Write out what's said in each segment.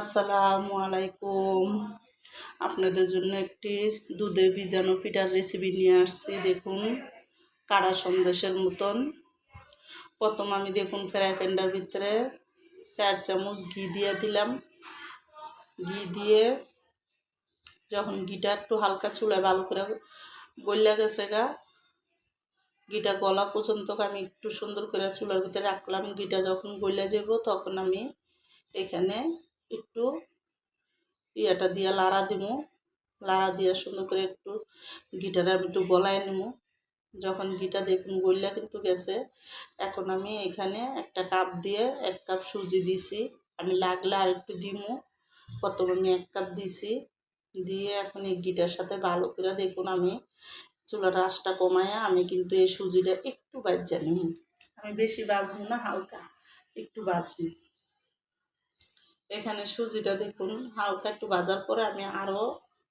আসসালামু আলাইকুম। আপনাদের জন্য একটি দুধে ভিজানো পিঠার রেসিপি নিয়ে আসছি। দেখুন কাড়া সন্দেশের মতন। প্রথম আমি দেখুন ফ্রাই প্যানটার ভিতরে চার চামচ ঘি দিয়ে দিলাম। ঘি দিয়ে যখন ঘিটা একটু হালকা চুলায় ভালো করে গলিয়া গেছে গা, ঘিটা গলা পর্যন্ত আমি একটু সুন্দর করে চুলার ভিতরে রাখলাম। ঘিটা যখন গলিয়া যাব তখন আমি এখানে একটু ইয়েটা দিয়ে লাড়া দিমু। লাড়া দিয়ে সুন্দর করে একটু গিটারে আমি একটু গলায় নিমু। যখন গিটা দেখুন গলিয়া কিন্তু গেছে, এখন আমি এখানে একটা কাপ দিয়ে এক কাপ সুজি দিছি। আমি লাগলে আর একটু দিমু। প্রথম আমি এক কাপ দিছি। দিয়ে এখন এই গিটার সাথে ভালো করে দেখুন আমি চুলার আঁচটা কমায়া আমি কিন্তু এই সুজিটা একটু বাজ্যা নিম। আমি বেশি বাজবো না, হালকা একটু বাজবো। এখানে সুজিটা দেখুন, হালকা একটু ভাজার পরে আমি আরও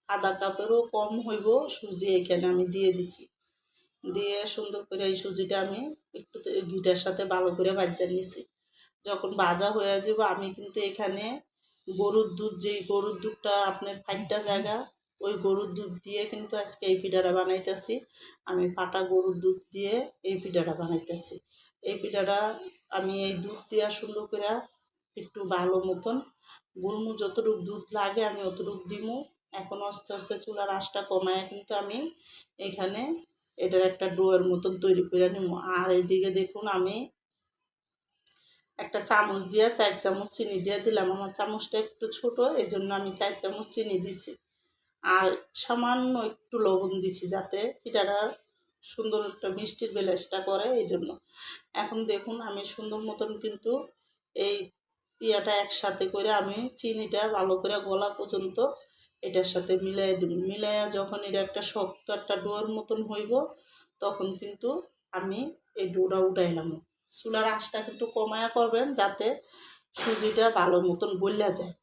আধা কাপেরও কম হইব সুজি এখানে আমি দিয়ে দিছি। দিয়ে সুন্দর করে এই সুজিটা আমি একটু ঘিটার সাথে ভালো করে ভাজা নিছি। যখন ভাজা হয়ে যাব আমি কিন্তু এখানে গরুর দুধ, যেই গরুর দুধটা আপনার ফাইটটা জায়গা, ওই গরুর দুধ দিয়ে কিন্তু আজকে এই পিঠাটা বানাইতেছি। আমি ফাটা গরুর দুধ দিয়ে এই পিঠাটা বানাইতেছি। এই পিঠাটা আমি এই দুধ দিয়া সুন্দর করে একটু ভালো মতন। গুলমু যতটুকু দুধ লাগে আমি অতটুকু দিমু। এখন আস্তে আস্তে চুলার আঁচটা কমায় কিন্তু আমি এখানে এটার একটা ডোয়ের মতন তৈরি করে নিব আর এইদিকে দেখুন আমি একটা চামচ দিয়ে চার চামচ চিনি দিয়ে দিলাম। আমার চামচটা একটু ছোট এই জন্য আমি চার চামচ চিনি দিছি। আর সামান্য একটু লবণ দিছি যাতে পিঠাটা সুন্দর একটা মিষ্টির বেলেসটা করে এই জন্য এখন দেখুন আমি সুন্দর মতন কিন্তু এই ইয়াটা একসাথে করে আমি চিনিটা ভালো করে গলা পর্যন্ত এটার সাথে মিলাই দিব। মিলাইয়া যখন এটা একটা শক্ত একটা ডোর মতন হইব, তখন কিন্তু আমি এই ডোটা উঠাইলাম। চুলার আঁশটা কিন্তু কমায়া করবেন যাতে সুজিটা ভালো মতন গলিয়া যায়।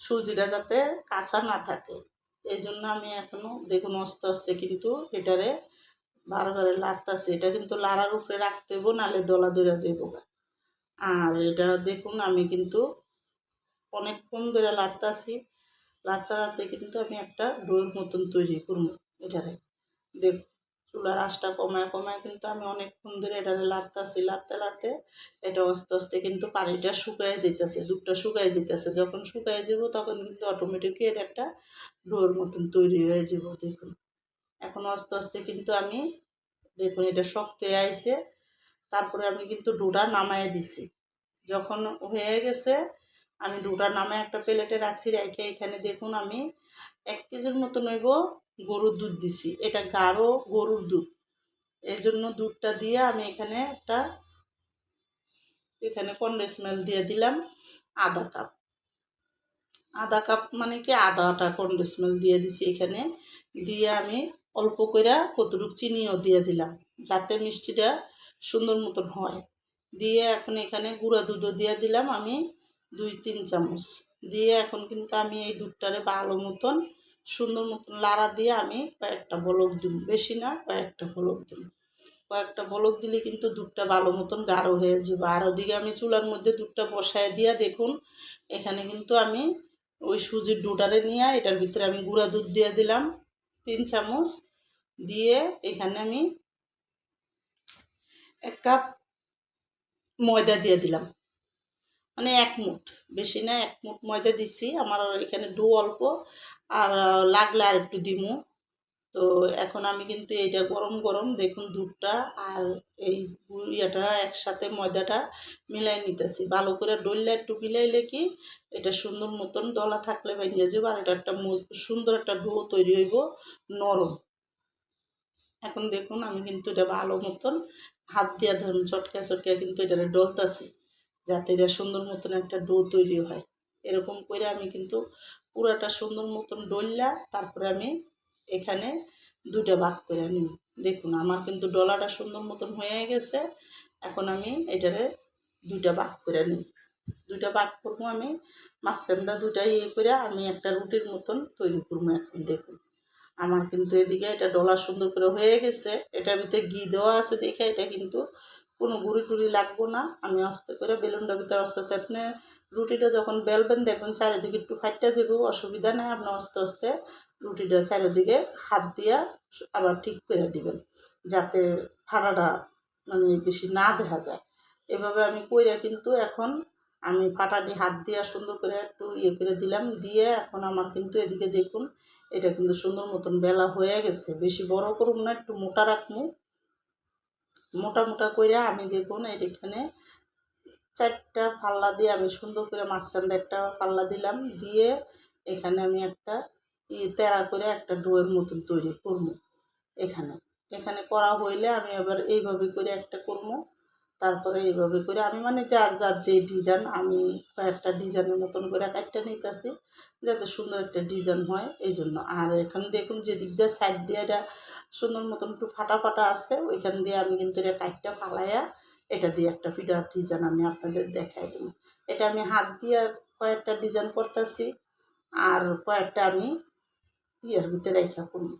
সুজিটা যাতে কাঁচা না থাকে। এই জন্য আমি এখনও দেখুন আস্তে আস্তে কিন্তু এটারে বারবারে লাড়তাছি। এটা কিন্তু লাড়ার উপরে রাখতে হইব, নাহলে দলা দৌড়া যাইব আর এটা দেখুন, আমি কিন্তু অনেকক্ষণ ধরে লাড়তাছি। লাড়তে লাড়তে কিন্তু আমি একটা ডোর মতন তৈরি করব এটারে। দেখ, চুলার আঁচটা কমায় কমায় কিন্তু আমি অনেকক্ষণ ধরে এটারে লাড়তাছি। লাড়তে লাড়তে এটা আস্তে আস্তে কিন্তু পানিটা শুকায় যেতেছে দুধটা শুকায় যেতেছে যখন শুকায় যাব তখন কিন্তু অটোমেটিকই এটা একটা ডোর মতন তৈরি হয়ে যাব দেখুন। এখন আস্তে আস্তে কিন্তু আমি, দেখুন এটা শক্ত হয়ে আইছে। তারপরে আমি কিন্তু ডোটা নামায় দিছি। যখন হয়ে গেছে, আমি ডোটা নামায় একটা প্লেটে রাখছি, রেখে এখানে দেখুন আমি এক কেজির মতো নেব গরুর দুধ দিছি। এটা গাঢ় গরুর দুধ। এই জন্য দুধটা দিয়ে আমি এখানে একটা, এখানে কন্ডেন্স দিয়ে দিলাম আধা কাপ। আধা কাপ মানে কি আধাটা কন্ডেন্স দিয়ে দিছি এখানে। দিয়ে আমি অল্প করে কতটুকু চিনিও দিয়ে দিলাম। যাতে মিষ্টিটা সুন্দর মতন হয়। দিয়ে এখন এখানে গুঁড়া দুধও দিয়ে দিলাম আমি দুই, তিন চামচ। দিয়ে এখন কিন্তু আমি এই দুধটারে ভালো মতন, সুন্দর মতন লাড়া দিয়ে আমি কয়েকটা বলক দিব বেশি না, কয়েকটা বলক দিব কয়েকটা বলক দিলে কিন্তু দুধটা ভালো মতন গাঢ় হয়ে যাবে। আর ওদিকে আমি চুলার মধ্যে দুধটা বসায় দিয়া দেখুন, এখানে কিন্তু আমি ওই সুজির ডোটারে নিয়ে এটার ভিতরে আমি গুঁড়া দুধ দিয়ে দিলাম, তিন চামচ। দিয়ে এখানে আমি এক কাপ ময়দা দিয়ে দিলাম। মানে এক মুঠ, বেশি না, এক মুঠ ময়দা দিছি। আমার এখানে ডো অল্প, আর লাগলে আর একটু দিমু। তো এখন আমি কিন্তু এইটা গরম গরম দেখুন দুধটা আর এই ইয়েটা একসাথে ময়দাটা মিলাই নিতেছি। ভালো করে ডললে একটু মিলাইলে কি এটা সুন্দর মতন দলা থাকলে ভেঙে যাবে আর এটা একটা সুন্দর একটা ডো তৈরি হইব, নরম। এখন দেখুন আমি কিন্তু এটা ভালো মতন হাত দিয়ে ধরুন চটকা চটকা কিন্তু এটা ডলতাছি, যাতে এটা সুন্দর মতন একটা ডো তৈরি হয়। এরকম করে আমি কিন্তু পুরাটা সুন্দর মতন ডললা তারপরে আমি এখানে দুটা ভাগ করে নিই দেখুন, আমার কিন্তু ডলাটা সুন্দর মতন হয়ে গেছে, এখন আমি এটারে দুইটা ভাগ করে নিই দুইটা ভাগ করব আমি, মাঝখানটা দুটা ইয়ে করে আমি একটা রুটির মতন তৈরি করব এখন, দেখুন। আমার কিন্তু এদিকে এটা ডলা সুন্দর করে হয়ে গেছে। এটার ভিতরে ঘি দেওয়া আছে দেখে এটা কিন্তু কোনো গুঁড়ি টুড়ি লাগবো না। আমি আস্তে করে বেলুনটার ভিতরে আস্তে আস্তে আপনি রুটিটা যখন বেলবেন দেখবেন চারিদিকে একটু ফাইটটা যাবে, অসুবিধা নেই। আপনি আস্তে আস্তে রুটিটা চারিদিকে হাত দিয়া আবার ঠিক করে দিবেন যাতে ফাটাটা মানে বেশি না দেখা যায়। এভাবে আমি কইরা কিন্তু এখন আমি ফাটাটি হাত দিয়া সুন্দর করে একটু ইয়ে করে দিলাম। দিয়ে এখন আমার কিন্তু এদিকে দেখুন এটা কিন্তু সুন্দর মতন বেলা হয়ে গেছে। বেশি বড় করুন না, একটু মোটা রাখব। মোটা মোটা করে আমি দেখুন এটা এখানে চারটা পাল্লা দিয়ে আমি সুন্দর করে মাঝখান দিয়ে একটা পাল্লা দিলাম। দিয়ে এখানে আমি একটা তেরা করে একটা ডোয়ের মতন তৈরি করব এখানে। এখানে করা হইলে আমি আবার এইভাবে করে একটা করব। তারপরে এইভাবে করে আমি মানে যার যার যে ডিজাইন আমি কয়েকটা ডিজাইনের মতন করে একটা নিতেছি, যাতে সুন্দর একটা ডিজাইন হয় এই জন্য আর এখানে দেখুন যে দিক দিয়ে সাইড দিয়ে এটা সুন্দর মতন একটু ফাটা ফাটা আছে, ওইখান দিয়ে আমি কিন্তু এটা কাঠটা ফালাইয়া এটা দিয়ে একটা ফিডার ডিজাইন আমি আপনাদের দেখাই দেবো। এটা আমি হাত দিয়ে কয়েকটা ডিজাইন করতেছি, আর কয়েকটা আমি ইয়ের ভিতরে রেখা করব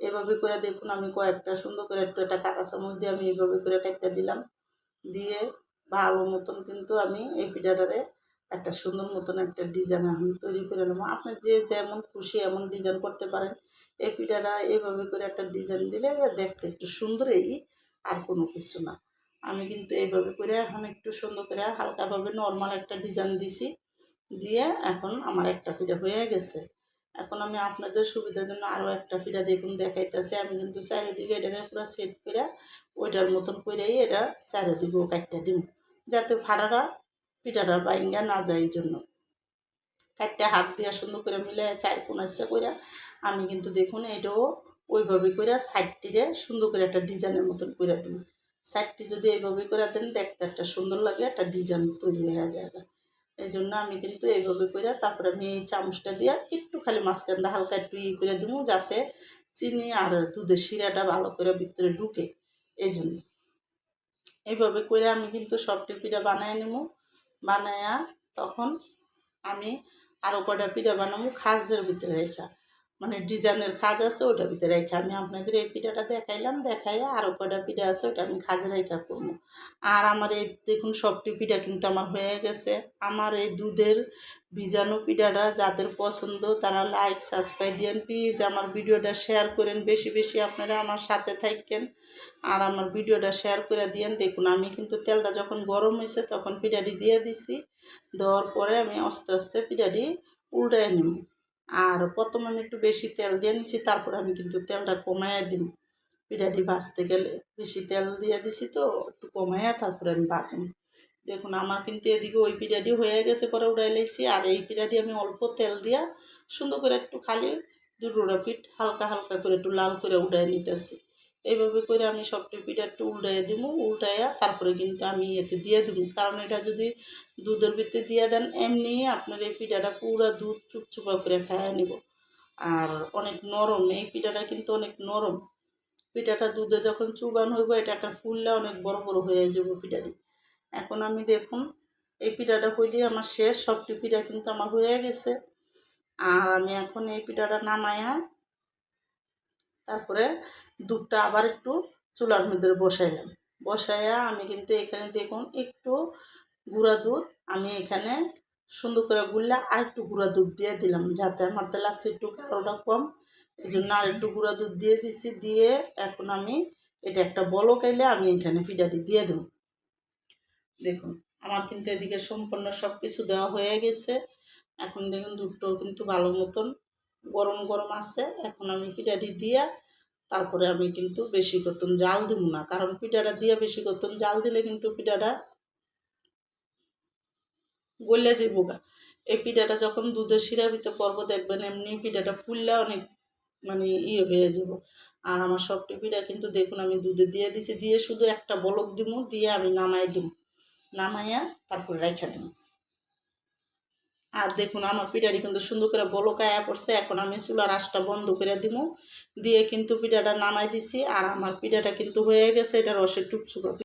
এভাবে করে দেখুন আমি কয়েকটা সুন্দর করে একটু একটা কাটা চামচ দিয়ে আমি এইভাবে করে কাটটা দিলাম। দিয়ে ভালো মতন কিন্তু আমি এই পিঠাটারে একটা সুন্দর মতন একটা ডিজাইন আমি তৈরি করে নেব। আপনি যে যেমন খুশি এমন ডিজাইন করতে পারেন। এই পিঠাটা এইভাবে করে একটা ডিজাইন দিলে এটা দেখতে একটু সুন্দর এই আর কোনো কিছু না। আমি কিন্তু এইভাবে করে এখন একটু সুন্দর করে হালকাভাবে নর্মাল একটা ডিজাইন দিছি। দিয়ে এখন আমার একটা পিঠা হয়ে গেছে। এখন আমি আপনাদের সুবিধার জন্য আরও একটা ফিরা দেখুন দেখাইতেছি। আমি কিন্তু চারিদিকে এটাকে পুরো সেট করে ওইটার মতন করেই এটা চারিদিকেও কাটটা দিব। যাতে ফাটাটা পিঠাটা বাইঙ্গা না যায় এই জন্য কাটটা হাত দিয়ে সুন্দর করে মিলে চার কোনাচ্ছে করে আমি কিন্তু দেখুন এটাও ওইভাবে করে সাইডটিরে সুন্দর করে একটা ডিজাইনের মতন করে দিন সাইডটি যদি এইভাবে করে দেন দেখতে একটা সুন্দর লাগে, একটা ডিজাইন তৈরি হয়ে যায় এই জন্য আমি কিন্তু এইভাবে করে তারপরে আমি এই চামচটা দিয়ে একটু খালি মাঝখানটা হালকা একটু ই করে দেবো যাতে চিনি আর দুধের শিরাটা ভালো করে ভিতরে ঢুকে এই জন্য এইভাবে করে আমি কিন্তু সব টিপিটা বানায় নেব বানায়া তখন আমি আরও কটা পিঠা বানাবো খাসের ভিতরে রেখা। মানে ডিজাইনের খাজ আছে, ওটার ভিতরে রেখে আমি আপনাদের এই পিঠাটা দেখাইলাম, দেখাইয়া আরও কটা পিঠা আছে, ওটা আমি খাজে রেখা করব। আর আমার এই দেখুন সবটি পিঠা কিন্তু আমার হয়ে গেছে। আমার এই দুধের ভিজানো পিঠাটা যাদের পছন্দ তারা লাইক সাবস্ক্রাইব দিয়েন প্লিজ আমার ভিডিওটা শেয়ার করেন, বেশি বেশি আপনারা আমার সাথে থাকেন আর আমার ভিডিওটা শেয়ার করে দিয়েন। দেখুন আমি কিন্তু তেলটা যখন গরম হয়েছে তখন পিঠাটি দিয়ে দিছি, দেওয়ার পরে আমি আস্তে আস্তে পিঠাটি উল্টায় নিব। আর প্রথমে আমি একটু বেশি তেল দিয়ে নিছি, তারপর আমি কিন্তু তেলটা কমাইয়া দিই পিঠাটি ভাজতে গেলে বেশি তেল দিয়ে দিছি তো, একটু কমাইয়া তারপরে আমি ভাজুন দেখুন, আমার কিন্তু এদিকে ওই পিঠাটি হয়ে গেছে পরে উড়াই লাইছি, আর এই পিঠাটি আমি অল্প তেল দিয়া সুন্দর করে একটু খালি দুটো পিঠ হালকা হালকা করে একটু লাল করে উড়াই নিতেছি। এইভাবে করে আমি সবটি পিঠা একটু উল্টাইয়া দিব উল্টাইয়া তারপরে কিন্তু আমি এতে দিয়ে দিব কারণ এটা যদি দুধের ভিতরে দিয়ে দেন, এমনি আপনার এই পিঠাটা পুরো দুধ চুপচুপা করে খাইয়া নিব। আর অনেক নরম, এই পিঠাটা কিন্তু অনেক নরম। পিঠাটা দুধে যখন চুবান হইব, এটা একটা ফুললে অনেক বড় বড় হয়ে যাব পিঠাটি। এখন আমি দেখুন, এই পিঠাটা হইলে আমার শেষ সবটি পিঠা কিন্তু আমার হয়ে গেছে। আর আমি এখন এই পিঠাটা নামায়া তারপরে দুধটা আবার একটু চুলার মধ্যে বসাইলাম। বসাইয়া আমি কিন্তু এখানে দেখুন একটু গুঁড়া দুধ আমি এখানে সুন্দর করে গুললে আর একটু গুঁড়া দুধ দিয়ে দিলাম যাতে আমার তো লাগছে একটু কারোটা কম। এই জন্য আর একটু গুঁড়া দুধ দিয়ে দিছি, দিয়ে এখন আমি এটা একটা বলো কাইলে আমি এখানে ফিডাটি দিয়ে দেব। দেখুন আমার কিন্তু এদিকে সম্পূর্ণ সব কিছু দেওয়া হয়ে গেছে। এখন দেখুন দুধটাও কিন্তু ভালো মতন গরম গরম আছে, এখন আমি পিঠাটি দিয়া তারপরে আমি কিন্তু বেশি করতাম জাল দিব না, কারণ পিঠাটা দিয়ে বেশি করতাম, জাল দিলে কিন্তু পিঠাটা গলে যে বোগা এই পিঠাটা যখন দুধের শিরাবিতে পর্ব, দেখবেন এমনি পিঠাটা ফুললে অনেক মানে ইয়ে হয়ে যাব আর আমার সবটি পিঠা কিন্তু দেখুন, আমি দুধে দিয়ে দিছি, দিয়ে শুধু একটা বলক দিব দিয়ে আমি নামাই দিব নামাইয়া তারপরে রেখে দিব আর দেখুন, আমার পিঠাটি কিন্তু সুন্দর করে বলকায়া পড়ছে। এখন আমি চুলার আশটা বন্ধ করে দিব। দিয়ে কিন্তু পিঠাটা নামাই দিছি। আর আমার পিঠাটা কিন্তু হয়ে গেছে। এটা রসের টুকচুকা